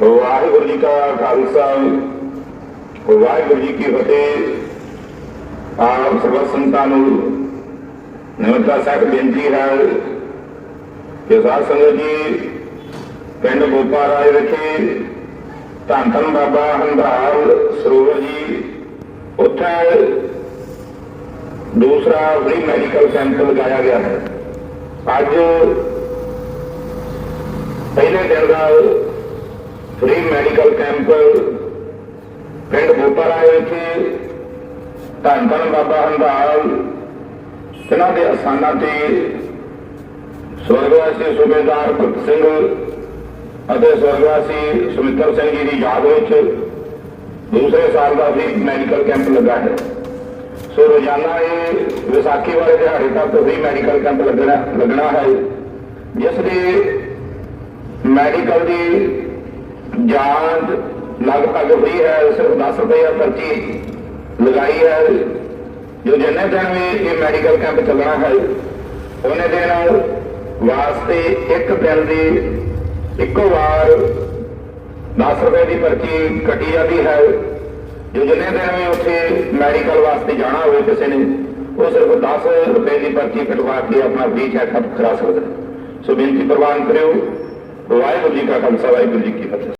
ਵਾਹਿਗੁਰੂ ਜੀ ਕਾ ਖਾਲਸਾ, ਵਾਹਿਗੁਰੂ ਜੀ ਕੀ ਫਤਿਹ। ਆਪ ਸਰਬ ਸੰਤਾਂ ਨੂੰ ਨਿਮਰਤਾ ਸਾਹਿਬ, ਬੇਨਤੀ ਹੈ ਕਿ ਸਾਧ ਸੰਗਤ ਜੀ, ਪਿੰਡ ਬੋਪਾ ਰਾਏ ਵਿਖੇ ਧੰਨ ਧੰਨ ਬਾਬਾ ਹੰਦਾਲ ਸਰੋਵਰ ਜੀ, ਉੱਥੇ ਦੂਸਰਾ ਫ੍ਰੀ ਮੈਡੀਕਲ ਕੈਂਪ ਲਗਾਇਆ ਗਿਆ ਹੈ। ਅੱਜ ਪਹਿਲੇ ਦਿਨ ਦਾ ਫ੍ਰੀ ਮੈਡੀਕਲ ਕੈਂਪ ਪਿੰਡ ਬੋਪਾਰਾਏ ਵਿੱਚ ਧੰਨ ਧੰਨ ਬਾਬਾ ਹੰਦਾਲ। ਇਹਨਾਂ ਦੇ ਅਸਥਾਨਾਂ ਤੇ ਸਵਰਗਵਾਸੀ ਸੂਬੇਦਾਰ ਭਗਤ ਸਿੰਘ ਅਤੇ ਸਵਰਗਵਾਸੀ ਸੁਮਿੱਤਰ ਸਿੰਘ ਜੀ ਦੀ ਯਾਦ ਵਿੱਚ ਦੂਸਰੇ ਸਾਲ ਦਾ ਵੀ ਮੈਡੀਕਲ ਕੈਂਪ ਲੱਗਾ ਹੈ। ਸੋ ਰੋਜ਼ਾਨਾ ਇਹ ਵਿਸਾਖੀ ਵਾਲੇ ਦਿਹਾੜੇ ਤੱਕ ਵੀ ਮੈਡੀਕਲ ਕੈਂਪ ਲੱਗਣਾ ਲੱਗਣਾ ਹੈ। ਜਿਸ ਦੇ ਮੈਡੀਕਲ ਦੀ ਜਾਂਚ ਲਗਭਗ ਫ੍ਰੀ ਹੈ ਸਿਰਫ 10 ਰੁਪਏ ਪਰਚੀ ਲਗਾਈ ਹੈ। ਜੋ ਜਿੰਨੇ ਦਿਨ ਵੀ ਇਹ ਮੈਡੀਕਲ ਕੈਂਪ ਚੱਲਣਾ ਹੈ, ਉਹਨੇ ਦਿਨ ਵਾਸਤੇ ਇੱਕ ਦਿਨ ਦੀ ਇੱਕੋ ਵਾਰ 10 ਰੁਪਏ ਦੀ ਪਰਚੀ ਕੱਟੀ ਜਾਂਦੀ ਹੈ। ਜੋ ਜਿੰਨੇ ਦਿਨ ਵੀ ਉੱਥੇ ਮੈਡੀਕਲ ਵਾਸਤੇ ਜਾਣਾ ਹੋਵੇ ਕਿਸੇ ਨੇ, ਉਹ ਸਿਰਫ 10 ਰੁਪਏ ਦੀ ਪਰਚੀ ਕਟਵਾ ਕੇ ਆਪਣਾ ਵੀ ਚੈੱਕਅਪ ਕਰਾ ਸਕਦਾ ਹੈ। ਸੋ ਬੇਨਤੀ ਪ੍ਰਵਾਨ ਕਰਿਓ। ਵਾਹਿਗੁਰੂ ਜੀ ਕਾ ਖਾਲਸਾ, ਵਾਹਿਗੁਰੂ ਜੀ ਕੀ ਫਤਿਹ।